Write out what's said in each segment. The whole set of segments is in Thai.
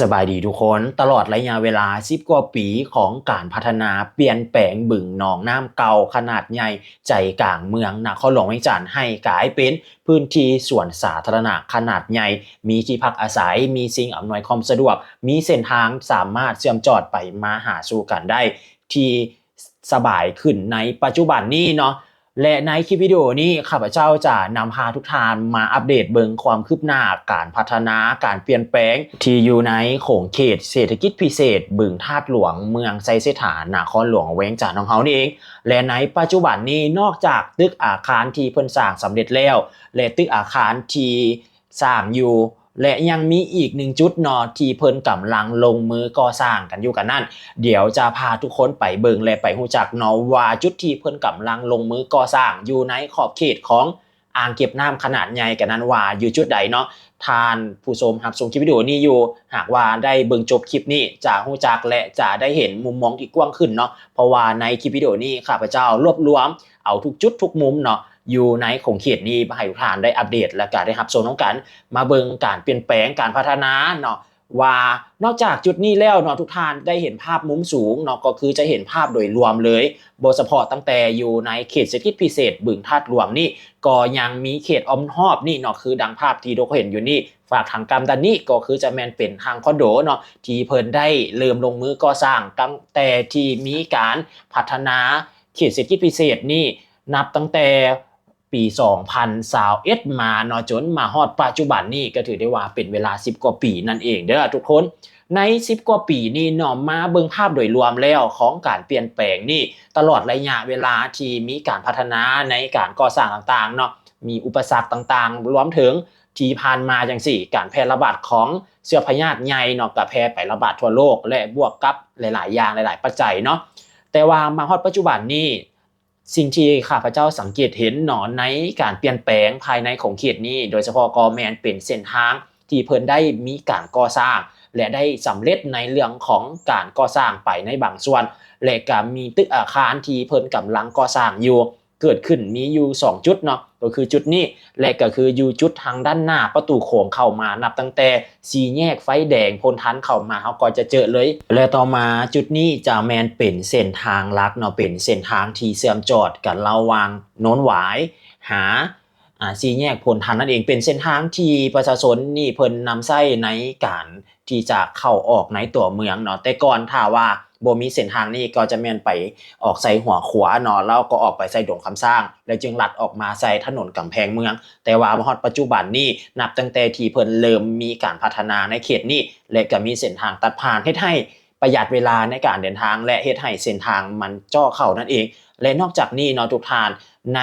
สบายดีทุกคนตลอดระยะเวลา10กว่าปีของการพัฒนาเปลี่ยนแปลงบึงหนองน้ำเก่าขนาดใหญ่ใจกลางเมืองนครหลวงวียงจันทน์ให้กลายเป็นพื้นที่ส่วนสาธารณะขนาดใหญ่ มีที่พักอาศัย มีสิ่งอำนวยความสะดวก มีเส้นทางสามารถเชื่อมจอดไปมาหาสู่กันได้ ที่สบายขึ้นในปัจจุบันนี้เนาะ และในคลิปวิดีโอนี้ข้าพเจ้าจะนำพาทุกท่านมาอัปเดตเบิงความคืบหน้าการพัฒนาการเปลี่ยนแปลง ที่อยู่ในโขงเขตเศรษฐกิจพิเศษ บึงธาตหลวงเมืองไซเสถานนาครหลวงเวงจันทน์ของเขานี่เอง และในปัจจุบันนี้นอกจากตึกอาคารที่เพิ่นสร้างสำเร็จแล้ว และตึกอาคารที่สร้างอยู่ และยังมีอีกหนึ่งจุดนอที่เพิ่นกำลังลงมือก่อสร้างกันอยู่กันนั่น เดี๋ยวจะพาทุกคนไปเบิงและไปหูจักนาะว่าจุดที่เพิ่นกำลังลงมือก่อสร้างอยู่ในขอบเขตของอ่างเก็บน้ำขนาดใหญ่กันนั้นว่าอยู่จุดใดเนาะทานผู้ชมรับชมคลิปวิดีโอนี้อยู่ หากว่าได้เบิ่งจบคลิปนี้จะหูจักและจะได้เห็นมุมมองที่กว้างขึ้นเนาะเพราะว่าในคลิปวิดีโอนี้ข้าพเจ้ารวบรวมเอาทุกจุดทุกมุมเนาะ อยู่ในของเขตนี้มาให้ทุกท่านได้อัปเดตและก็ได้รับชมน้องกันมาเบิงการเปลี่ยนแปลงการพัฒนาเนาะว่านอกจากจุดนี้แล้วเนาะทุกท่านได้เห็นภาพมุมสูงเนาะก็คือจะเห็นภาพโดยรวมเลยโดยเฉพาะตั้งแต่อยู่ในเขตเศรษฐกิจพิเศษ บึงธาตุหลวงนี่ก็ยังมีเขตอมหอบนี่เนาะคือดังภาพที่ทุกคนเห็นอยู่นี่ฝากทางกรรมดันนี่ก็คือจะแมนเป็นทางคอนโดเนาะที่เพิ่นได้เริ่มลงมือก่อสร้างตั้งแต่ที่มีการพัฒนาเขตเศรษฐกิจพิเศษนี่นับตั้งแต่ ปี 2021มาเนาะจนมาฮอดปัจจุบันนี่ก็ถือได้ว่าเป็นเวลา 10 กว่าปีนั่นเองเด้อทุกคนใน 10 กว่าปีนี่เนาะมาเบิ่งภาพโดยรวมแล้วของการเปลี่ยนแปลงนี่ตลอดระยะเวลาที่มีการพัฒนาในการก่อสร้างต่างๆเนาะมีอุปสรรคต่างๆ รวมถึงที่ผ่านมาจังสี่ การแพร่ระบาดของเชื้อพยาธิใหญ่เนาะก็แพร่ไประบาดทั่วโลก และบวกกับหลายๆ อย่างหลาย ๆ ปัจจัยเนาะแต่ว่ามาฮอดปัจจุบันนี่ สิ่งที่ข้าพเจ้าสังเกตเห็นหนอนในการเปลี่ยนแปลงภายในของเขตนี้ โดยเฉพาะกอแมนเป็นเส้นทางที่เพิ่นได้มีการก่อสร้าง และได้สำเร็จในเรื่องของการก่อสร้างไปในบางส่วน และก็มีตึกอาคารที่เพิ่นกำลังก่อสร้างอยู่ เกิดขึ้นมีอยู่ 2 จุดเนาะก็คือจุดนี้และก็คืออยู่จุดทางด้านหน้าประตูโขงเข้ามานับตั้งแต่สีแยกไฟแดงพลทันเข้ามาเขาก็จะเจอเลย และต่อมาจุดนี้จะแมนเป็นเส้นทางลักเนาะเป็นเส้นทางที่เสื่อมจอดกันระวางโน้นหวาย หาอ่าสีแยกพลทันนั่นเองเป็นเส้นทางที่ประชาชนนี่เพิ่นนำใช้ในการที่จะเข้าออกในตัวเมืองเนาะแต่ก่อนถ้าว่า บ่มีเส้นทางนี้ก็จะแม่นไปออกใส่หัวขวาเนาะแล้วก็ออกไปใส่ดงคำสร้าง แล้วจึงลัดออกมาใส่ถนนกำแพงเมือง แต่ว่ามาฮอดปัจจุบันนี้นับตั้งแต่ที่เพิ่นเริ่มมีการพัฒนาในเขตนี้และก็มีเส้นทางตัดผ่านเฮ็ดให้ประหยัดเวลาในการเดินทาง และเฮ็ดให้เส้นทางมันจ่อเข้านั่นเอง และนอกจากนี้เนาะทุกท่านใน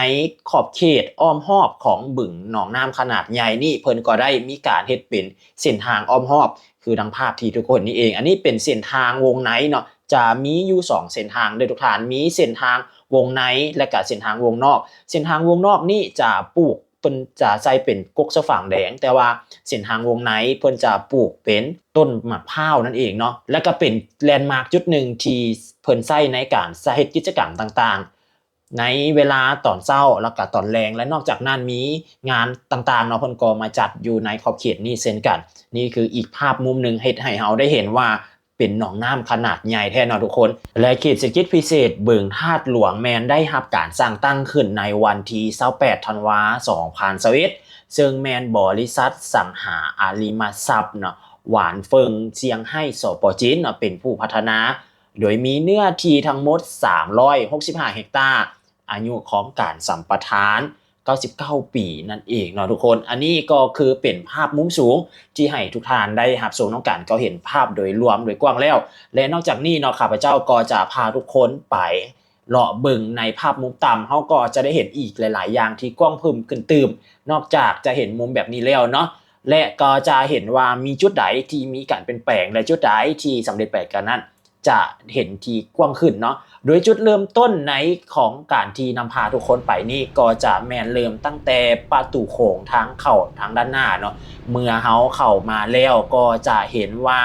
ขอบเขตอ้อมหอบของบึงหนองน้ำขนาดใหญ่นี่เพิ่นก็ได้มีการเฮ็ดเป็นเส้นทางอ้อมหอบ คือดังภาพที่ทุกคนนี่เอง อันนี้เป็นเส้นทางวงในเนาะ จะมีอยู่สองเส้นทางโดยทุกท่านมีเส้นทางวงในและก็เส้นทางวงนอก เส้นทางวงนอกนี่จะปลูกเพิ่นจะใส่เป็นกกสะฝางแดง แต่ว่าเส้นทางวงในเพิ่นจะปลูกเป็นต้นมะพร้าวนั่นเองเนาะและก็เป็นแลนด์มาร์คจุดหนึ่งที่เพิ่นใช้ในการใช้เฮ็ดกิจกรรมต่างๆ ในเวลาตอนเช้าแล้วก็ตอนแรงและนอกจากนั้นมีงานต่างๆเนาะเพิ่นก็มาจัดอยู่ในขอบเขตนี้เช่นกัน นี่คืออีกภาพมุมหนึ่งให้ให้เราได้เห็นว่า เป็นหนองน้ำขนาดใหญ่แท้นาะทุกคน และเขตเศรษฐกิจพิเศษเบิงธาตุหลวงแมนได้รับการสร้างตั้งขึ้นในวันที่28ธันวา2021ซึ่งแมนบริษัทสังหาอาริมทรัพย์เนาะหวานเฟิงเชียงให้สปจีนเนาะเป็นผู้พัฒนา โดยมีเนื้อที่ทั้งหมด 365 เฮกตาร์อายุของการสัมปทาน 99 ปีนั่นเองเนาะทุกคน อันนี้ก็คือเป็นภาพมุมสูงที่ให้ทุกท่านได้รับชมน้องกันก็เห็นภาพโดยรวมโดยกว้างแล้ว และนอกจากนี้เนาะข้าพเจ้าก็จะพาทุกคนไปเลาะเบิ่งในภาพมุมต่ำเขาก็จะได้เห็นอีกหลาย ๆ อย่างที่กว้างพึมขึ้นตืมนอกจากจะเห็นมุมแบบนี้แล้วเนาะและก็จะเห็นว่ามีจุดใดที่มีการเปลี่ยนแปลงและจุดใดที่สำเร็จไปกันนั้น จะเห็นทีกว้างขึ้นเนาะโดยจุดเริ่มต้นในของการที่นำพาทุกคนไปนี่ก็จะแมนเริ่มตั้งแต่ประตูโขงทางเข้าทางด้านหน้าเนาะเมื่อเฮาเข้ามาแล้วก็จะเห็นว่า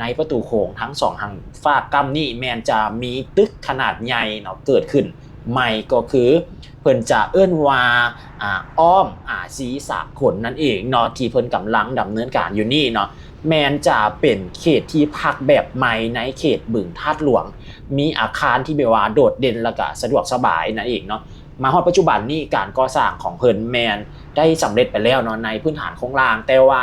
ในประตูโขงทั้งสองทางฝากกัมนี่แมนจะมีตึกขนาดใหญ่เนาะเกิดขึ้นใหม่ก็คือเพิ่นจะเอื้อนว่าอ้อมอาศีสะขนนั่นเองเนาะที่เพิ่นกำลังดำเนินการอยู่นี่เนาะ แมนจะเป็นเขตที่พักแบบใหม่ในเขตบึงธาตุหลวง มีอาคารที่แบบว่าโดดเด่นแล้วก็สะดวกสบายนั่นเองเนาะมาฮอดปัจจุบันนี่การก่อสร้างของเพิ่นแมนได้สำเร็จไปแล้วเนาะในพื้นฐานโครงล่าง แต่ว่า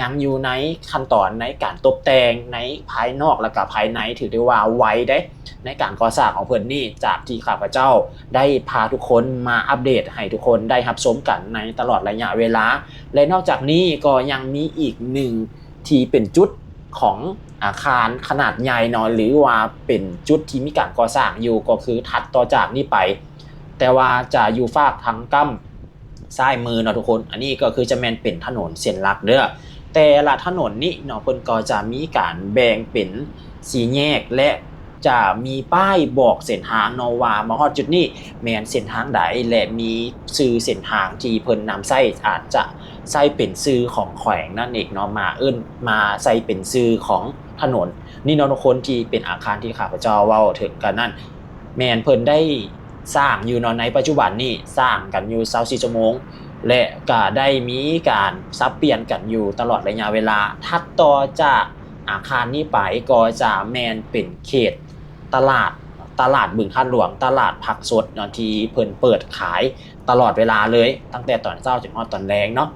ยังอยู่ในขั้นตอนในการตกแต่งในภายนอกและก็ภายในถือได้ว่าไว้ได้ในการก่อสร้างของเพิ่นนี่จากที่ข้าพเจ้าได้พาทุกคนมาอัปเดตให้ทุกคนได้รับชมกันในตลอดระยะเวลา และนอกจากนี้ก็ยังมีอีกหนึ่ง ที่เป็นจุดของอาคารขนาดใหญ่เนอะหรือว่าเป็นจุดที่มีการก่อสร้างอยู่ก็คือถัดต่อจากนี้ไป แต่ว่าจะอยู่ฝากทางกั้มซ้ายมือเนาะทุกคน อันนี้ก็คือจะแมนเป็นถนนเส้นหลักเด้อแต่ละถนนนี้เนาะเพิ่นก็จะมีการแบ่งเป็นสีแยกและจะมีป้ายบอกเส้นทางเนาะว่ามาฮอดจุดนี้แมนเส้นทางใดและมีชื่อเส้นทางที่เพิ่นนำใช้อาจจะ ใส่เป็นซื้อของแขวงนั่นเองเนาะมาเอิ้นมาใส่เป็นซื้อของถนน นี่เนาะทุกคนที่เป็นอาคารที่ข้าพเจ้าเว้าถึงกันนั่นแมนเพิ่นได้สร้างอยู่เนาะในปัจจุบันนี่สร้างกันอยู่24ชั่วโมงและก็ได้มีการซับเปลี่ยนกันอยู่ตลอดระยะเวลาถัดต่อจากอาคารนี้ไปก็จะแมนเป็นเขตตลาดตลาดบึงท่านหลวงตลาดผักสดเนาะที่เพิ่นเปิดขาย ตลอดเวลาเลย ตั้งแต่ตอนเช้าจนฮอดตอนแรงเนาะ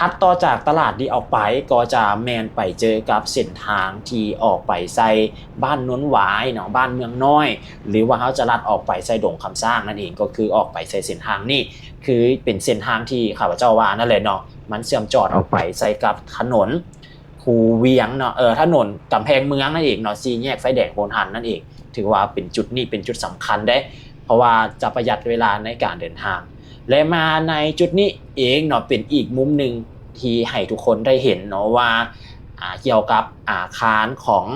ถัดต่อจากตลาดที่ออกไปก็จะแมนไปเจอกับเส้นทางที่ออกไปใส่บ้านนนหวายเนาะบ้านเมืองน้อย หรือว่าเขาจะลัดออกไปใส่ดงคำสร้างนั่นเองก็คือออกไปใส่เส้นทางนี่คือเป็นเส้นทางที่ข้าพเจ้าว่านั่นแหละเนาะมันเชื่อมจอดออกไปใส่กับถนนคูเวียงเนาะเออถนนกำแพงเมืองนั่นเองเนาะซีแยกไฟแดงโพนหันนั่นเอง ถือว่าเป็นจุดนี้เป็นจุดสำคัญได้ เพราะว่าจะประหยัดเวลาในการเดินทาง และมาในจุดนี้เองเนาะเป็นอีกมุมหนึ่งที่ให้ทุกคนได้เห็นเนาะว่าอาเกี่ยวกับอาคารของ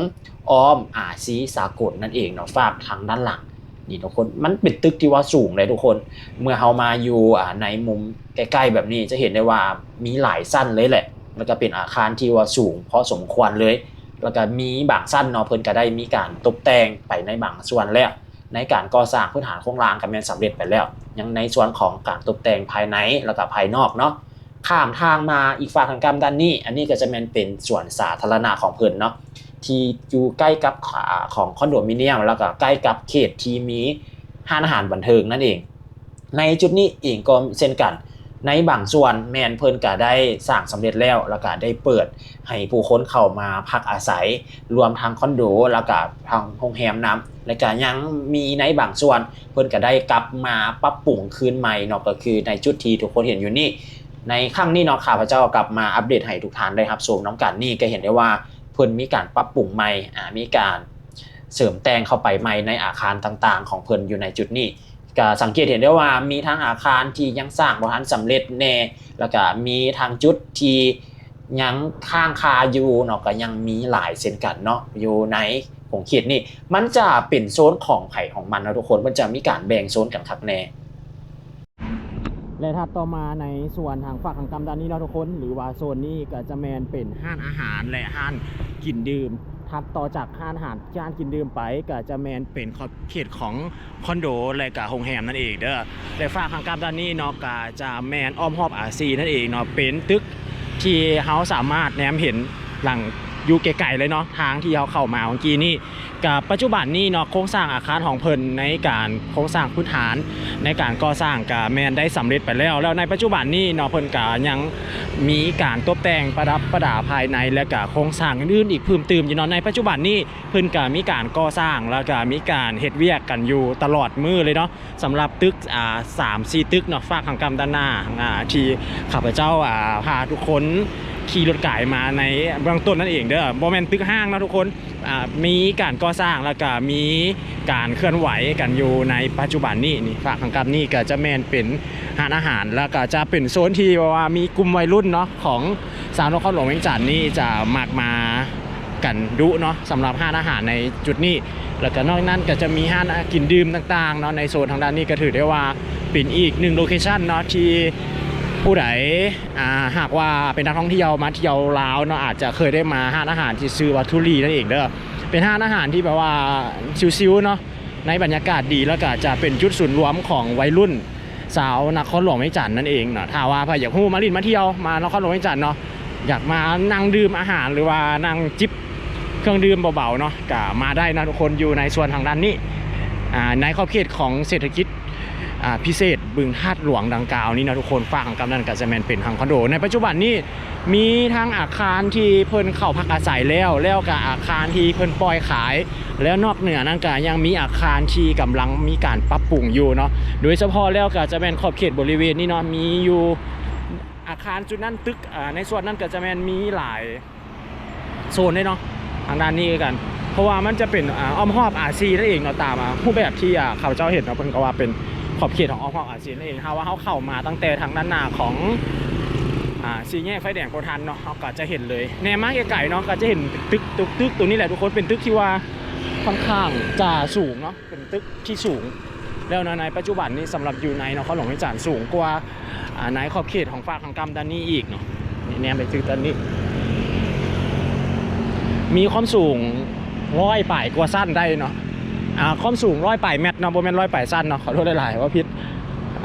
อ้อมอาซีสากลนั่นเองเนาะฝากทางด้านหลังนี่ทุกคนมันเป็นตึกที่ว่าสูงเลยทุกคน เมื่อเฮามาอยู่อ่าในมุมใกล้ๆแบบนี้จะเห็นได้ว่ามีหลายสั้นเลยแหละ แล้วก็เป็นอาคารที่ว่าสูงพอสมควรเลย แล้วก็มีบางสั้นเนาะเพิ่นก็ได้มีการตกแต่งไปในบางส่วนแล้ว ในการก่อสร้างพื้นฐานโครงร่างก็แม่นสำเร็จไปแล้ว ยังในส่วนของการตกแต่งภายในแล้วก็ภายนอกเนาะข้ามทางมาอีกฝั่งทางกรรมด้านนี้ อันนี้ก็จะเป็นเป็นส่วนสาธารณะของเพิ่นเนาะที่อยู่ใกล้กับขาของคอนโดมิเนียม แล้วก็ใกล้กับเขตที่มีห้านอาหารบันเทิงนั่นเอง ในจุดนี้เองก็เช่นกัน ในบางส่วนแมนเพิ่นก็ได้สร้างสำเร็จแล้วแล้วก็ได้เปิดให้ผู้คนเข้ามาพักอาศัย รวมทางคอนโดแล้วก็ทางโรงแรมน้ำและก็ยังมีในบางส่วน เพิ่นก็ได้กลับมาปรับปรุงคืนใหม่เนาะก็คือในจุดที่ทุกคนเห็นอยู่นี่ ในครั้งนี้เนาะข้าพเจ้ากลับมาอัปเดตให้ทุกท่านได้รับชมน้ำกันนี่ก็เห็นได้ว่าเพิ่นมีการปรับปรุงใหม่อ่ามีการเสริมแต่งเข้าไปใหม่ในอาคารต่างๆ ของเพิ่นอยู่ในจุดนี้ ก็สังเกตเห็นได้ว่ามีทั้งอาคารที่ยังสร้างบ่ทันสำเร็จแน่แล้วก็มีทางจุดที่ยังข้างคาอยู่เนาะก็ยังมีหลายเส้นกันเนาะอยู่ในของเขตนี่มันจะเป็นโซนของไผ่ของมันนะทุกคนมันจะมีการแบ่งโซนกันคักแน่และถัดต่อมาในส่วนทางฝั่งทางกำด้านนี้เนาะทุกคน หรือว่าโซนนี้ก็จะแมนเป็นห้านอาหารและห้านกินดื่ม ถับต่อจากห้านอาหารย่านกินดื่มไปก็จะแมนเป็นขอบเขตของคอนโดและก็โรงแรมนั่นเองเด้อและฝั่งทางกำด้านนี้เนาะก็จะแมนอ้อมหอบอาซีนั่นเองเนาะเป็นตึกที่เฮาสามารถแนมเห็นหลังอยู่ไกลๆเลยเนาะทางที่เขาเข้ามาเมื่อกี้นี่ กับปัจจุบันนี้เนาะโครงสร้างอาคารของเพิ่นในการโครงสร้างพื้นฐาน ในการก่อสร้างกับแมนได้สำเร็จไปแล้ว แล้วในปัจจุบันนี้เนาะเพิ่นก็ยังมีการตกแต่งประดับประดาภายในและก็โครงสร้างอื่นๆอีกเพิ่มเติมอยู่เนาะในปัจจุบันนี้เพิ่นก็มีการก่อสร้างแล้วก็มีการเฮ็ดเวียกกันอยู่ตลอดมือเลยเนาะสำหรับตึกอ่าสามสี่ตึกเนาะฝากทางกำด้านหน้าอ่าที่ข้าพเจ้าอ่าพาทุกคนขี่รถไก่มาในเบื้องต้นนั่นเองเด้อโมเมนตึกห้างนะทุกคนมีการก่อสร้างแล้วก็มีการเคลื่อนไหวกันอยู่ในปัจจุบันนี้นี่ฝากทางกับนี่ก็จะแมนเป็นหานอาหารแล้วก็จะเป็นโซนที่ว่ามีกลุ่มวัยรุ่นเนาะของสาวนครหลวงเวียงจันทน์นี่จะมากมากันดุเนาะสำหรับห้านอาหารในจุดนี้ แล้วก็นอกนั้นก็จะมีห้านกินดื่มต่างๆเนาะในโซนทางด้านนี้ก็ถือได้ว่าเป็นอีกหนึ่งโลเคชันเนาะที่ ผู้ใดาหากว่าเป็นนักท่องเที่ยวมาเที่ยวลาวเนาะอาจจะเคยได้มาห้านอาหารที่ชื่อว่าทุรีนั่นเองเด้อเป็นห้านอาหารที่แบบว่าชิวๆเนาะในบรรยากาศดีแล้วก็จะเป็นจุดศูนย์รวมของวัยรุ่น สาวนครหลวงเวียงจันนั่นเองเนาะถ้าว่าใครอยากฮู้มาลินมาเที่ยวมานครหลวงเวียงจันเนาะอยากมานั่งดื่มอาหารหรือว่านั่งจิบเครื่องดื่มเบาๆเนาะก็มาได้นะทุกคนอยู่ในส่วนทางด้านนี้อ่าในขอบเขตของเศรษฐกิจ พิเศษบึงธาตุหลวงดังกล่าวนี้นะทุกคนฝากของกำนันกับแซมนเป็นทางคอนโด ในปัจจุบันนี้มีทั้งอาคารที่เพิ่นเข้าพักอาศัยแล้ว แล้วกับอาคารที่เพิ่นปล่อยขาย แล้วนอกเหนือนั้นก็ยังมีอาคารที่กำลังมีการปรับปรุงอยู่เนาะโดยเฉพาะแล้วก็จะเป็นขอบเขตบริเวณนี้เนาะมีอยู่อาคารจุดนั้นตึกในส่วนนั้นก็จะแมนมีหลายโซนได้เนาะทางด้านนี้กัน เพราะว่ามันจะเป็นอ้อมหอบอาซีนั่นเองเนาะตามอ่าผู้แบบที่อ่าเขาเจ้าเห็นเนาะเพิ่นก็ว่าเป็น ขอบเขตของอ้อมหอบอาซีนั่นเองถ้าว่าเขาเข้ามาตั้งแต่ทางด้านหน้าของอ่าสีแยกไฟแดงโพทันเนาะเขาก็จะเห็นเลยแนมากไกลๆเนาะก็จะเห็นตึกตึกตึกตัวนี้แหละทุกคนเป็นตึกที่ว่าค่อนข้างจะสูงเนาะเป็นตึกที่สูง แล้วนะในปัจจุบันนี้สำหรับอยู่ในเนาะเขาหลงวิจารณ์สูงกว่าอ่าในขอบเขตของฝากทางกรรมด้านนี้อีกเนาะแนมไปตึกด้านนี้ มีความสูงร้อยป่ายกว่าสั้นได้เนาะ อ่าความสูงร้อยป่ายเมตรเนาะโบแมนร้อยป่ายสั้นเนาะขอโทษหลายๆว่าพิษ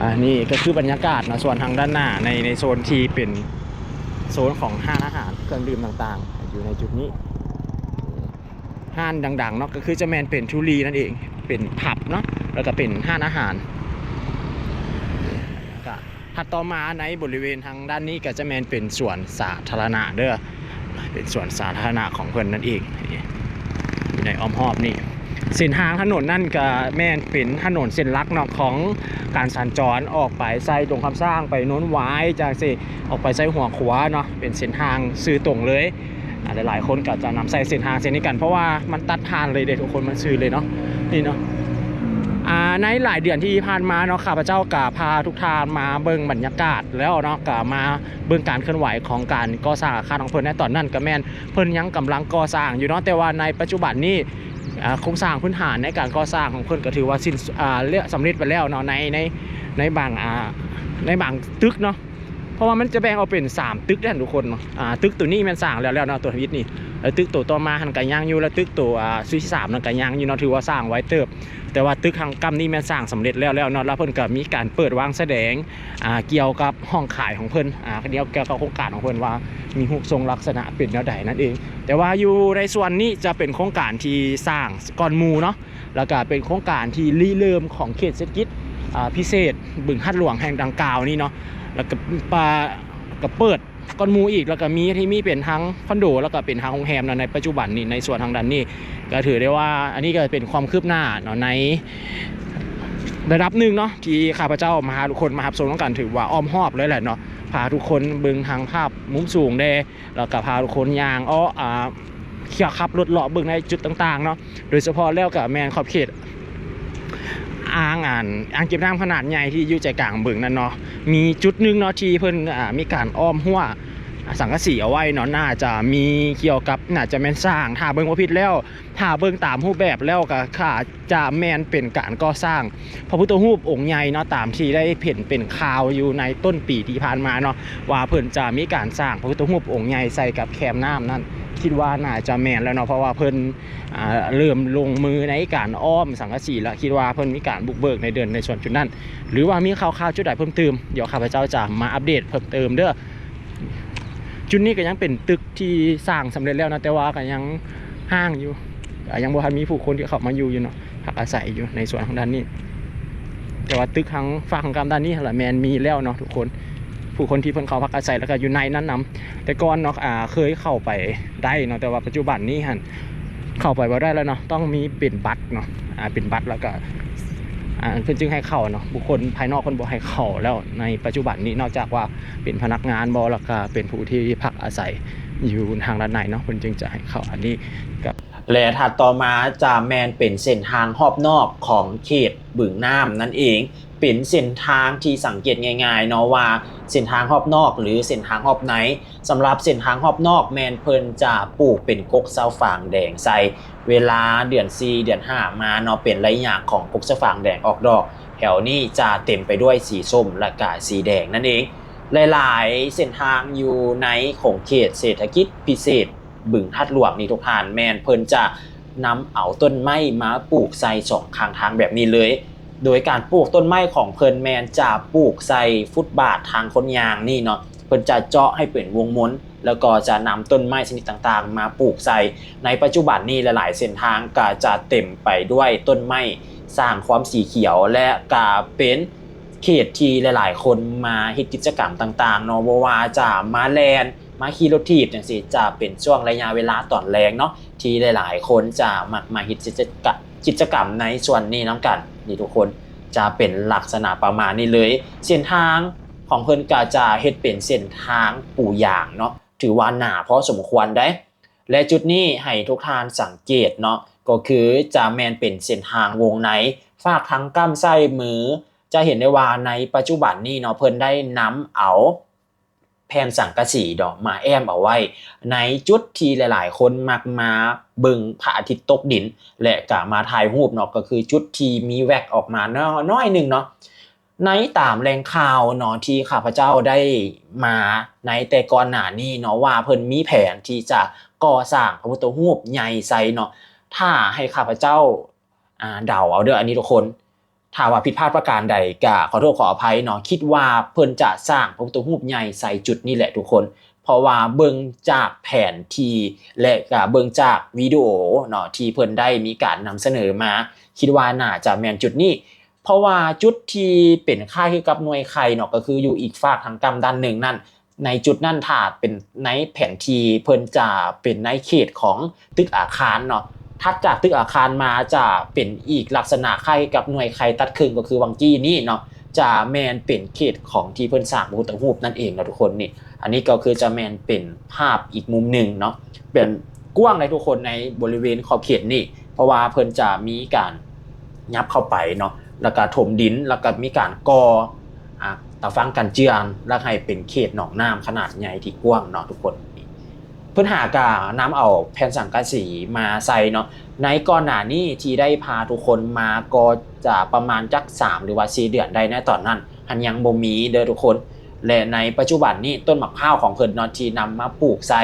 อ่านี่ก็คือบรรยากาศเนาะส่วนทางด้านหน้าในในโซนที่เป็นโซนของห้างอาหารเครื่องดื่มต่างๆ อยู่ในจุดนี้ห้านดังๆเนาะก็คือจะแมนเป็นทุรีนั่นเองเป็นผับเนาะแล้วก็เป็นห้านอาหารก็ถัดต่อมาในบริเวณทางด้านนี้ก็จะแมนเป็นสวนสาธารณะเด้อเป็นสวนสาธารณะของเพื่อนนั่นเองอยู่ในอ้อมหอบนี่ เส้นทางถนนนั่นก็แม่นเป็นถนนเส้นลักเนาะของการสัญจรออกไปใส่ตรงคำสร้างไปโน้นวายจากสิออกไปใส่หัวขวาเนาะเป็นเส้นทางซื้อตรงเลยอ่าหลายๆคนก็จะนำใส่เส้นทางเส้นนี้กันเพราะว่ามันตัดผ่านเลยเด็ทุกคนมันซื้อเลยเนาะนี่เนาะในหลายเดือนที่ผ่านมาเนาะข้าพเจ้าก็พาทุกทานมาเบิ่งบรรยากาศแล้วเนาะก็มาเบิ่งการเคลื่อนไหวของการก่อสร้างอาคารของเพิ่นในตอนนั้นก็แม่นเพิ่นยังกำลังก่อสร้างอยู่เนาะแต่ว่าในปัจจุบันนี้ โครงสร้างพื้นฐานในการก่อสร้างของเพิ่นก็ถือว่าสิ้นเรียกสำเร็จไปแล้วเนาะในในในบางในบางตึกเนาะเพราะว่ามันจะแบ่งออกเป็น 3 ตึกได้ทุกคนเนาะตึกตัวนี้มันสร้างแล้วแล้วเนาะตัวทวิตนี่ แล้วตึกตัวต่อมาหันกันย่างอยู่แล้วตึกตัวซุยสามนั่นกันย่างอยู่เนาะถือว่าสร้างไว้เติบ แต่ว่าตึกทางกรรมนี่มันสร้างสำเร็จแล้วแล้วเนาะแล้วเพิ่นก็มีการเปิดวางแสดงเกี่ยวกับห้องขายของเพิ่นอ่าเดียวเกี่ยวกับโครงการของเพิ่นว่ามีรูปทรงลักษณะเป็นแนวใดนั่นเอง แต่ว่าอยู่ในส่วนนี้จะเป็นโครงการที่สร้างก่อนมูเนาะแล้วก็เป็นโครงการที่รีเริ่มของเขตเศรษฐกิจพิเศษบึงฮัดหลวงแห่งดังกล่าวนี่เนาะแล้วก็ปลาก็เปิด ก้อนมูอีกแล้วก็มีที่มีเป็นทั้งคอนโดแล้วก็เป็นทั้งโรงแรมนะในปัจจุบันนี้ในส่วนทางด้านนี้ ก็ถือได้ว่าอันนี้ก็เป็นความคืบหน้าเนาะในระดับหนึ่งเนาะที่ข้าพเจ้ามาทุกคนมาหับชมต้องการถือว่าอ้อมหอบเลยแหละเนาะพาทุกคนบึงทางภาพมุมสูงเด้แล้วก็พาทุกคนยางอ้ออ่าเขี่ยขับรถเลาะบึงในจุดต่างๆเนาะโดยเฉพาะแล้วกับแมนขอบเขต อ่างอ่านอ่างเก็บน้ำขนาดใหญ่ที่อยู่ใจกลางบึงนั่นเนาะมีจุดหนึงเนาะที่เพิ่นอ่ามีการอ้อมหัวสังกะสีเอาไว้เนาะน่าจะมีเกี่ยวกับน่าจะแม่นสร้างถ้าเบิ่งว่าผิดแล้วถ้าเบิ่งตามรูปแบบแล้วก็ค่ะจะแม่นเป็นการก่อสร้าง พระพุทธรูปองค์ใหญ่เนาะตามที่ได้เห็นเป็นข่าวอยู่ในต้นปีที่ผ่านมาเนาะว่าเพิ่นจะมีการสร้างพระพุทธรูปองค์ใหญ่ใส่กับแคมน้ำนั่น คิดว่าน่าจะแมนแล้วเนาะเพราะว่าเพิ่นเริ่มลงมือในการอ้อมสังกะสีแล้วคิดว่าเพิ่นมีการบุกเบิกในเดือนในส่วนจุดนั้น หรือว่ามีข่าวๆจุดใดเพิ่มเติมเดี๋ยวข้าพเจ้าจะมาอัปเดตเพิ่มเติมเด้อจุดนี้ก็ยังเป็นตึกที่สร้างสำเร็จแล้วนะแต่ว่าก็ยังห้างอยู่ยังบ่ทันมีผู้คนที่เข้ามาอยู่อยู่เนาะพักอาศัยอยู่ในส่วนของด้านนี้ แต่ว่าตึกทางฝั่งของกำด้านนี้แหละแมนมีแล้วเนาะทุกคนผู้คนที่เพิ่นเขาพักอาศัยแล้วก็อยู่ในนั้นนํแต่ก่อนเนาะอ่าเคยเข้าไป ได้เนาะแต่ว่าปัจจุบันนี้หันเข้าไปบ่ได้แล้วเนาะต้องมีเป็นบัตรเนาะอ่าเป็นบัตรแล้วก็อ่าเพิ่นจึงให้เข้าเนาะบุคคลภายนอกคนบ่ให้เข้าแล้วในปัจจุบันนี้นอกจากว่าเป็นพนักงานบ่แล้วก็เป็นผู้ที่พักอาศัยอยู่ทางด้านในเนาะเพิ่นจึงจะให้เข้าอันนี้และถัดต่อมาจะแมนเป็นเส้นทางรอบนอกของเขตบึงน้ำนั่นเอง เป็นเส้นทางที่สังเกตง่ายๆเนาะว่าเส้นทางรอบนอก หรือเส้นทางรอบไหนสำหรับเส้นทางรอบนอกแมนเพิ่นจะปลูกเป็นกกเสาฟางแดงใส่เวลาเดือน4เดือน5มาเนาะเป็นระยะของกกเสาฟางแดงออกดอก แถวนี้จะเต็มไปด้วยสีส้มและก็สีแดงนั่นเองหลายๆเส้นทางอยู่ในของเขตเศรษฐกิจพิเศษ บึงทัดหลวงนี่ทุกทานแมนเพิ่นจะนำเอาต้นไม้มาปลูกใส่สองข้างทางแบบนี้เลย โดยการปลูกต้นไม้ของเพิ่นแมนจะปลูกใส่ฟุตบาททางคนยางนี่เนาะเพิ่นจะเจาะให้เป็นวงม้วนแล้วก็จะนำต้นไม้ชนิดต่างๆ มาปลูกใส่ในปัจจุบันนี้หลายๆเส้นทางก็จะเต็มไปด้วยต้นไม้สร้างความสีเขียวและก็เป็นเขตที่หลายๆ คนมาเฮ็ดกิจกรรมต่างๆเนาะบ่ว่าจะมาแลนมาขี่รถถีบจังซี่จะเป็นช่วงระยะเวลาตอนแรงเนาะที่หลายๆ คนจะมักมาเฮ็ดกิจกรรม กิจกรรมในส่วนนี้นํกันนี่ทุกคนจะเป็นลักษณะประมาณนี้เลย เส้นทางของเพิ่นก็จะเฮ็ดเป็นเส้นทางปู่ย่างเนาะถือว่าหนาพอสมควรได้ และจุดนี้ให้ทุกท่านสังเกตเนาะก็คือจะแมนเป็นเส้นทางวงในฝากทั้งก้ามไส้มือ จะเห็นได้ว่าในปัจจุบันนี้เนาะเพิ่นได้นำเอาแผ่นสังกะสีดอกมาแอมเอาไว้ ในจุดที่หลาย ๆ คนมักมา เบิ่งพระอาทิตย์ตกดิน และก็มาถ่ายรูปเนาะก็คือจุดที่มีแวกออกมาน้อยหนึ่งเนาะในตามแหล่งข่าวเนาะที่ข้าพเจ้าได้มาในแต่ก่อนหน้านี้เนาะว่าเพิ่นมีแผนที่จะก่อสร้างพระพุทธรูปใหญ่ไซเนาะถ้าให้ข้าพเจ้าอ่าเดาเอาเด้ออันนี้ทุกคนถ้าว่าผิดพลาดประการใดก็ขอโทษขออภัยเนาะคิดว่าเพิ่นจะสร้างพระพุทธรูปใหญ่ใส่จุดนี้แหละทุกคน เพราะว่าเบิ่งจากแผนที่และก็เบิ่งจากวิดีโอเนาะที่เพิ่นได้มีการนำเสนอมา คิดว่าน่าจะแม่นจุดนี้ เพราะว่าจุดที่เป็นค่ายกับหน่วยไข่เนาะก็คืออยู่อีกฝากทางกรรมด้านหนึ่งนั่นในจุดนั่นถ้าเป็นในแผนที่เพิ่นจะเป็นในเขตของตึกอาคารเนาะถัดจากตึกอาคารมาจะเป็นอีกลักษณะค่ายกับหน่วยไข่ตัดครึ่งก็คือวังกี้นี่เนาะจะแมนเป็นเขตของที่เพิ่นสร้างพระพุทธรูปนั่นเองนะทุกคนนี่ อันนี้ก็คือจะแมนเป็นภาพอีกมุมหนึ่งเนาะเป็นกว้างในทุกคนในบริเวณขอบเขตนี่ เพราะว่าเพิ่นจะมีการยับเข้าไปเนาะแล้วก็ถมดินแล้วก็มีการก่ออะตะฟังกันเจือนแล้วให้เป็นเขตหนองน้ำขนาดใหญ่ที่กว้างเนาะทุกคนเพื่อนหากาน้ำเอาแผ่นสังกะสีมาใส่เนาะในก่อนหน้านี้ที่ได้พาทุกคนมาก็จะประมาณจัก3หรือว่า4เดือนได้ในตอนนั้นอันยังบ่มีเด้อทุกคน และในปัจจุบันนี้ต้นมะพร้าวของเพิ่นนาะที่นำมาปลูกใส่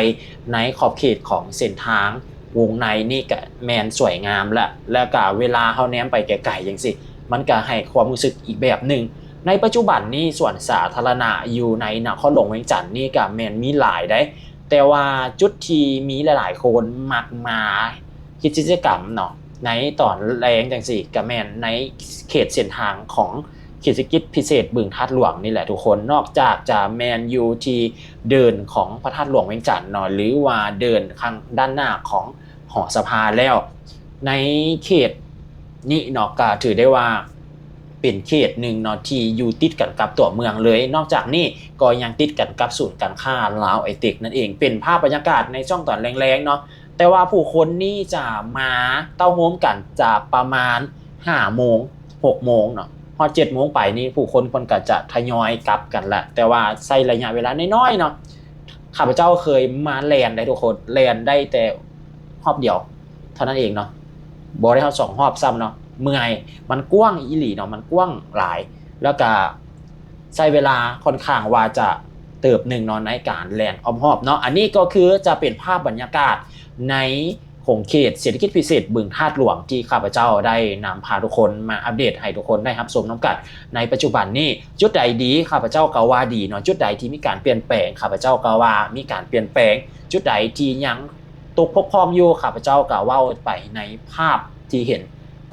ในขอบเขตของเส้นทางวงในนี่ก็แมนสวยงามและแล้วก็เวลาเฮาแนมไปไกลๆจังซี่มันก็ให้ความรู้สึกอีกแบบหนึ่งในปัจจุบันนี้ส่วนสาธารณะอยู่ในนครหลวงเวียงจันทน์นี่ก็แมนมีหลายได้ แต่ว่าจุดที่มีหลายๆคนมักมาคิดกิจกรรมเนาะในตอนแรงจังสี่ก็แมนในเขตเส้นทางของ ขตเศรษฐกิจพิเศษบึงธาตุหลวงนี่แหละทุกคนนอกจากจะแมนยูที่เดินของพระธาตุหลวงเวียงจันทน์เนาะหรือว่าเดินข้างด้านหน้าของหอสภาแล้ว ในเขตนี้เนาะก็ถือได้ว่าเป็นเขตหนึ่งเนาะที่อยู่ติดกันกับตัวเมืองเลย นอกจากนี้ก็ยังติดกันกับศูนย์การค้าลาวไอต็กนั่นเองเป็นภาพบรรยากาศในช่องตอนแรงๆเนาะแต่ว่าผู้คนนี่จะมาเต้าโฮมกันจะประมาณ5โมง6โมงเนาะ พอ7โมงไปนี่ผู้คนคนก็จะทยอยกลับกันละแต่ว่าใช้ระยะเวลาน้อยๆเนาะข้าพเจ้าเคยมาแลนได้ทุกคนแลนได้แต่รอบเดียว เท่านั้นเองเนาะบอได้เขาสองรอบซ้ำเนาะเมื่อยมันกว้างอีหลีเนาะมันกว้างหลาย แล้วก็ใช้เวลาค่อนข้างว่าจะเติบหนึ่งนอนในการแลนออมหอบเนาะอันนี้ก็คือจะเป็นภาพบรรยากาศใน งเขตเศรษฐกิจพิเศษบึงธาตุหลวงที่ข้าพเจ้าได้นำพาทุกคนมาอัปเดตให้ทุกคนได้รับชมน้ำกัด ในปัจจุบันนี้จุดใดดีข้าพเจ้าก็ว่าดีเนาะจุดใดที่มีการเปลี่ยนแปลงข้าพเจ้าก็ว่ามีการเปลี่ยนแปลง จุดใดที่ยังตกพกพองอยู่ข้าพเจ้าก็ว้าไปในภาพที่เห็น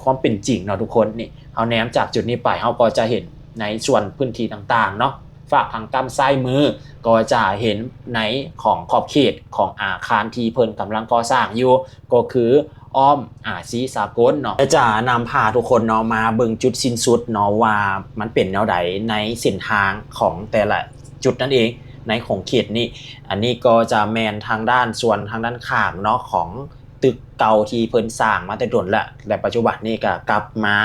ความเป็นจริงเนาะทุกคนนี่เอาแนมจากจุดนี้ไปเราก็จะเห็นในส่วนพื้นที่ต่างๆเนาะ ฝากทางกำซ้ายมือ ก็จะเห็นในของขอบเขตของอาคารที่เพิ่นกำลังก่อสร้างอยู่ ก็คืออ้อมอาซีสากลเนาะจะนำพาทุกคนเนาะมาเบิ่งจุดสิ้นสุดเนาะว่ามันเป็นแนวใดในเส้นทางของแต่ละจุดนั่นเองในของเขตนี้อันนี้ก็จะแมนทางด้านส่วนทางด้านข้างเนาะของตึกเก่าที่เพิ่นสร้างมาแต่ดนละและปัจจุบันนี้ก็กลับมา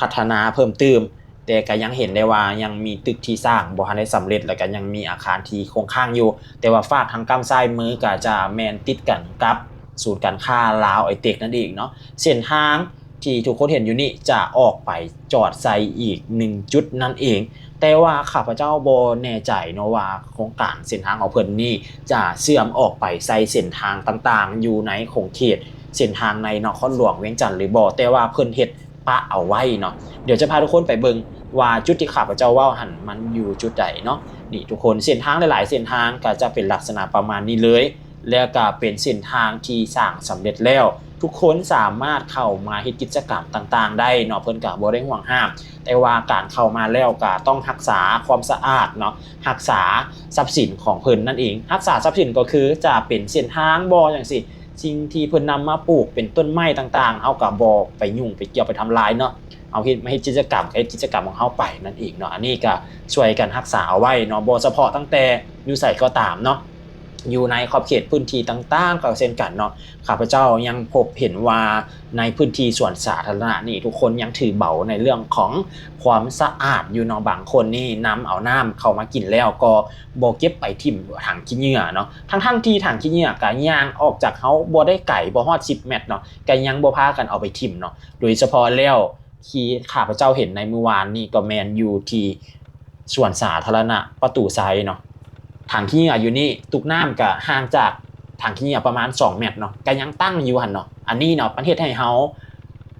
พัฒนาเพิ่มเติม แต่ก็ยังเห็นได้ว่ายังมีตึกที่สร้างบ่ทันได้สำเร็จแล้วก็ยังมีอาคารที่คงค้างอยู่ แต่ว่าฝากทางกำซ้ายมือก็จะแมนติดกันกับศูนย์การค้าลาวไอเต็กนั่นเองเนาะเส้นทางที่ทุกคนเห็นอยู่นี่จะออกไปจอดใส่อีกหนึ่งจุดนั่นเอง แต่ว่าข้าพเจ้าโบแน่ใจเนาะว่าโครงการเส้นทางของเพิ่นนี่จะเสื่อมออกไปใส่เส้นทางต่างๆ อยู่ในของเขตเส้นทางในนครหลวงเวียงจันทน์หรือบ่แต่ว่าเพิ่นเฮ็ด ปะเอาไว้เนาะเดี๋ยวจะพาทุกคนไปเบิงว่าจุดที่ข้าพเจ้าว่าหันมันอยู่จุดใดเนาะนี่ทุกคนเส้นทางหลายๆ เส้นทางก็จะเป็นลักษณะประมาณนี้เลย แล้วก็เป็นเส้นทางที่สร้างสำเร็จแล้ว ทุกคนสามารถเข้ามาเฮ็ดกิจกรรมต่าง ๆ ได้เนาะเพิ่นก็บ่ได้ห่วงห้ามแต่ว่าการเข้ามาแล้วก็ต้องรักษาความสะอาดเนาะรักษาทรัพย์สินของเพิ่นนั่นเอง รักษาทรัพย์สินก็คือจะเป็นเส้นทางบ่จังซี่ สิ่งที่เพิ่นนำมาปลูกเป็นต้นไม้ต่างๆเฮาก็บ่ไปยุ่งไปเกี่ยวไปทำลายเนาะเอาเฮ็ดมาเฮ็ดกิจกรรมเฮ็ดกิจกรรมของเฮาไปนั่นเองเนาะอันนี้ก็ช่วยกันรักษาเอาไว้เนาะบ่เฉพาะตั้งแต่อยู่ไสก็ตามเนาะ อยู่ในขอบเขตพื้นที่ต่างๆก็เช่นกันเนาะข้าพเจ้ายังพบเห็นว่าในพื้นที่ส่วนสาธารณะนี่ทุกคนยังถือเบาในเรื่องของความสะอาดอยู่เนาะบางคนนี่นำเอาน้ำเข้ามากินแล้วก็บ่เก็บไปทิ่มถังขี้เหงื่อเนาะทั้งทั้งๆที่ถังขี้เหงื่อก็ย่างออกจากเฮาบ่ได้ไก่บ่ฮอด10เมตรเนาะก็ยังบ่พากันเอาไปทิ่มเนาะโดยเฉพาะแล้วที่ข้าพเจ้าเห็นในเมื่อวานนี่ก็แมนอยู่ที่ส่วนสาธารณะประตูไซเนาะ ถังขี้เหงื่ออยู่นี่ตุกน้ำก็ห่างจากถังขี้เหงื่อประมาณ 2 เมตรเนาะก็ยังตั้งอยู่หันเนาะอันนี้เนาะประเทศให้เฮา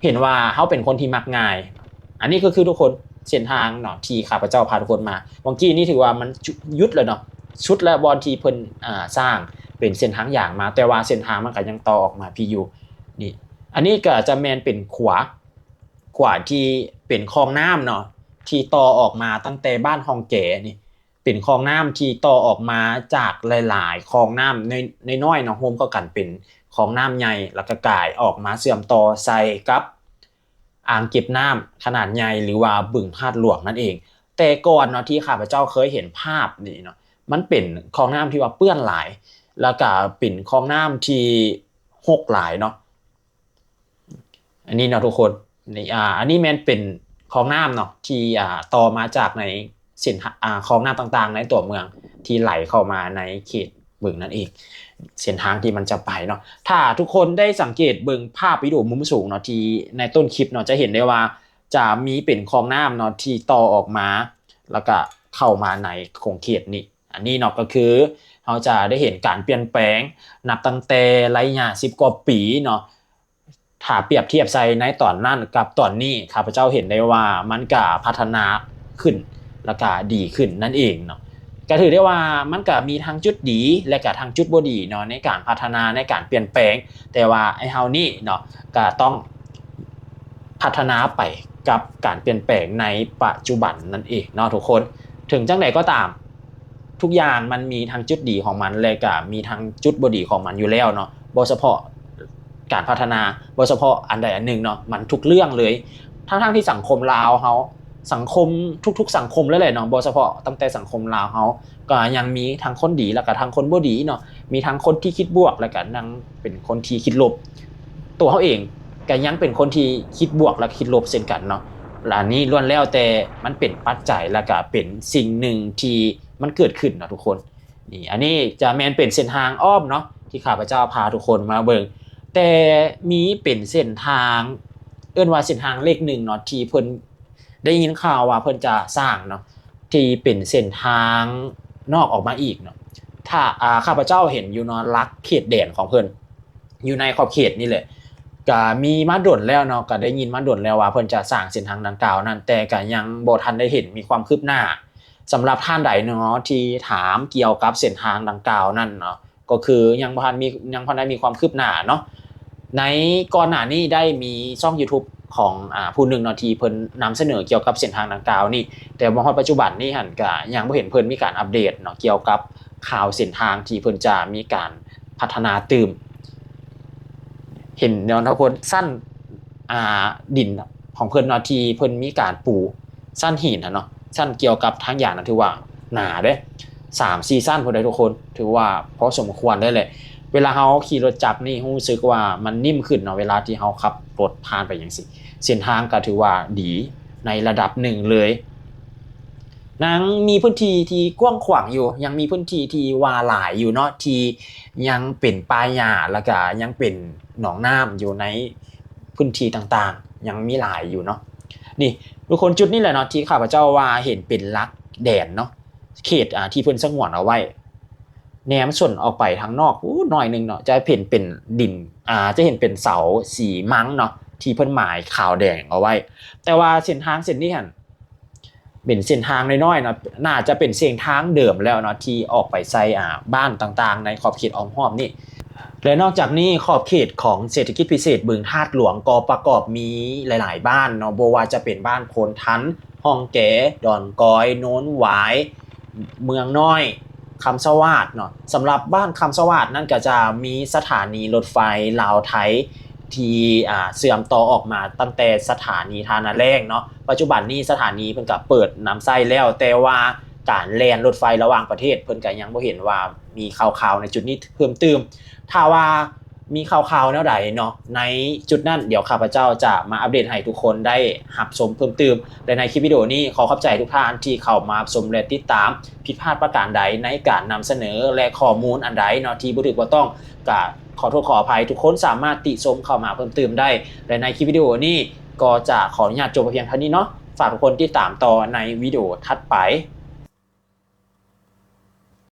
เห็นว่าเฮาเป็นคนที่มักง่าย อันนี้ก็คือทุกคนเส้นทางเนาะที่ข้าพเจ้าพาทุกคนมาวังกี้นี่ถือว่ามันยุดเลยเนาะชุดและบอลที่เพิ่นอ่าสร้างเป็นเส้นทางอย่างมา แต่ว่าเส้นทางมันก็ยังต่อออกมาพี่อยู่นี่อันนี้ก็จะแมนเป็นขวาขวาที่เป็นคลองน้ำเนาะที่ต่อออกมาตั้งแต่บ้านฮองแก่นี่ เป็นคลองน้ำที่ต่อออกมาจากหลาย ๆคลองน้ำในในน้อยเนาะโฮมก็กันเป็นคลองน้ำใหญ่แล้วก็กลายออกมาเสื่อมต่อใส่กับอ่างเก็บน้ำขนาดใหญ่หรือว่าบึงพาดหลวงนั่นเอง แต่ก่อนเนาะที่ข้าพเจ้าเคยเห็นภาพนี่เนาะมันเป็นคลองน้ำที่ว่าเปื้อนหลาย แล้วก็เป็นคลองน้ำที่หกหลายเนาะอันนี้เนาะทุกคนนี่อ่าอันนี้แมนเป็นคลองน้ำเนาะที่อ่าต่อมาจากใน ส้นทางคลองน้ำต่างๆ ในตัวเมืองที่ไหลเข้ามาในเขตบึงนั่นเองเส้นทางที่มันจะไปเนาะถ้าทุกคนได้สังเกตเบิ่งภาพวิดีโอมุมสูงเนาะที่ในต้นคลิปเนาะจะเห็นได้ว่าจะมีเป็นคลองน้ำเนาะที่ต่อออกมา แล้วก็เข้ามาในของเขตนี้อันนี้เนาะก็คือเราจะได้เห็นการเปลี่ยนแปลง นับตั้งแต่ระยะสิบกว่าปีเนาะถ้าเปรียบเทียบใส่ในตอนนั้นกับตอนนี้ข้าพเจ้าเห็นได้ว่ามันก็พัฒนาขึ้น แล้วก็ดีขึ้นนั่นเองเนาะก็ถือได้ว่ามันก็มีทั้งจุดดีและก็ทั้งจุดบ่ดีเนาะในการพัฒนาในการเปลี่ยนแปลง แต่ว่าไอ้เฮานี่เนาะก็ต้องพัฒนาไปกับการเปลี่ยนแปลงในปัจจุบันนั่นเองเนาะทุกคนถึงจังใดก็ตาม ทุกอย่างมันมีทั้งจุดดีของมันและก็มีทั้งจุดบ่ดีของมันอยู่แล้วเนาะบ่เฉพาะการพัฒนาบ่เฉพาะอันใดอันหนึ่งเนาะมันทุกเรื่องเลยทั้งๆที่สังคมลาวเฮา สังคมทุก ๆ สังคมแล้วแหละเนาะบ่เฉพาะตั้งแต่สังคมลาวเฮาก็ยังมีทั้งคนดีแล้วก็ทั้งคนบ่ดีเนาะมีทั้งคนที่คิดบวกแล้วก็นั่งเป็นคนที่คิดลบ ตัวเขาเองก็ยังเป็นคนที่คิดบวกและคิดลบเช่นกันเนาะและอันนี้ล้วนแล้วแต่มันเป็นปัจจัยแล้วก็เป็นสิ่งหนึ่งที่มันเกิดขึ้นเนาะทุกคนนี่อันนี้จะแมนเป็นเส้นทางอ้อมเนาะที่ข้าพเจ้าพาทุกคนมาเบิ่งแต่มีเป็นเส้นทาง เอื้อนว่าเส้นทางเลขหนึ่งเนาะที่เพิ่น ได้ยินข่าวว่าเพิ่นจะสร้างเนาะที่เป็นเส้นทางนอกออกมาอีกเนาะถ้าอ่าข้าพเจ้าเห็นอยู่เนาะลักเขตแดนของเพิ่นอยู่ในขอบเขตนี่แหละก็มีมาดนแล้วเนาะก็ได้ยินมาดนแล้วว่าเพิ่นจะสร้างเส้นทางดังกล่าวนั้น แต่ก็ยังบ่ทันได้เห็นมีความคืบหน้าสำหรับท่านใดเนาะที่ถามเกี่ยวกับเส้นทางดังกล่าวนั่นเนาะก็คือยังบ่ทันมียังบ่ทันได้มีความคืบหน้าเนาะในก่อนหน้านี้ได้มีช่อง YouTube ของอ่าผู้หนึ่งนาทีเพิ่นนำเสนอเกี่ยวกับเส้นทางดังกล่าวนี่ แต่ว่าฮอดปัจจุบันนี่หันก็ยังบ่เห็นเพิ่นมีการอัปเดตเนาะเกี่ยวกับข่าวเส้นทางที่เพิ่นจะมีการพัฒนาตืมเห็นเนาะทุกคนสั้นอ่าดินของเพิ่นนาทีเพิ่นมีการปูสั้นหินนะเนาะสั้นเกี่ยวกับทางอย่างนะถือว่าหนาเด้สามซีซั่นพอได้ทุกคน ถือว่าพอสมควรได้เลยเวลาเขาขี่รถจักรนี่รู้สึกว่ามันนิ่มขึ้นเนาะเวลาที่เขาขับรถผ่านไปอย่างสิ เส้นทางก็ถือว่าดีในระดับหนึ่งเลยนังมีพื้นที่ที่กว้างขวางอยู่ ยังมีพื้นที่ที่วาหลายอยู่เนาะที่ยังเป็นป่าหญ้าแล้วก็ยังเป็นหนองน้ำอยู่ในพื้นที่ต่างๆ ยังมีหลายอยู่เนาะนี่ทุกคนจุดนี้แหละเนาะที่ข้าพเจ้าว่าเห็นเป็นลักแดนเนาะเขตอ่าที่เพิ่นสงวนเอาไว้แหนมส่วนออกไปทางนอกอู้หน่อยหนึงเนาะจะเห็นเป็นดินอ่าจะเห็นเป็นเสาสีมังเนาะ ที่เพิ่นหมายขาวแดงเอาไว้ แต่ว่าเส้นทางเส้นนี้หันเป็นเส้นทางน้อยๆเนาะน่าจะเป็นเส้นทางเดิมแล้วเนาะที่ออกไปใส่อ่าบ้านต่างๆ ในขอบเขตอ้อมหอมนี่และนอกจากนี้ขอบเขตของเศรษฐกิจพิเศษบึงธาตุหลวงก็ประกอบมีหลาย ๆ บ้านเนาะบ่ว่าจะเป็นบ้านโพนทันห้องแก๋ดอนกอย โน้นหวาย เมืองน้อยคำสวาดเนาะสำหรับบ้านคำสวาดนั่นก็จะมีสถานีรถไฟลาวไทย ที่เสื่อมต่อออกมาตั้งแต่สถานีทานาแรงเนาะปัจจุบันนี้สถานีเพิ่นก็เปิดน้ำไส้แล้ว แต่ว่าการแลนรถไฟระหว่างประเทศ เพิ่นก็ยังบ่เห็นว่ามีข่าวๆในจุดนี้เพิ่มเติมถ้าว่า มีข่าวๆแนวใดเนาะในจุดนั้นเดี๋ยวข้าพเจ้าจะมาอัปเดตให้ทุกคนได้รับชมเพิ่มเติมและในคลิปวิดีโอนี้ขอขอบใจทุกท่านที่เข้ามาชมและติดตามผิดพลาดประการใดในการนำเสนอและข้อมูลอันใดเนาะที่บ่ถูกบ่ต้องก็ขอโทษขออภัยทุกคนสามารถติชมเข้ามาเพิ่มเติมได้ และในคลิปวิดีโอนี้ก็จะขออนุญาตจบเพียงเท่านี้เนาะฝากทุกคนติดตามต่อในวิดีโอถัดไป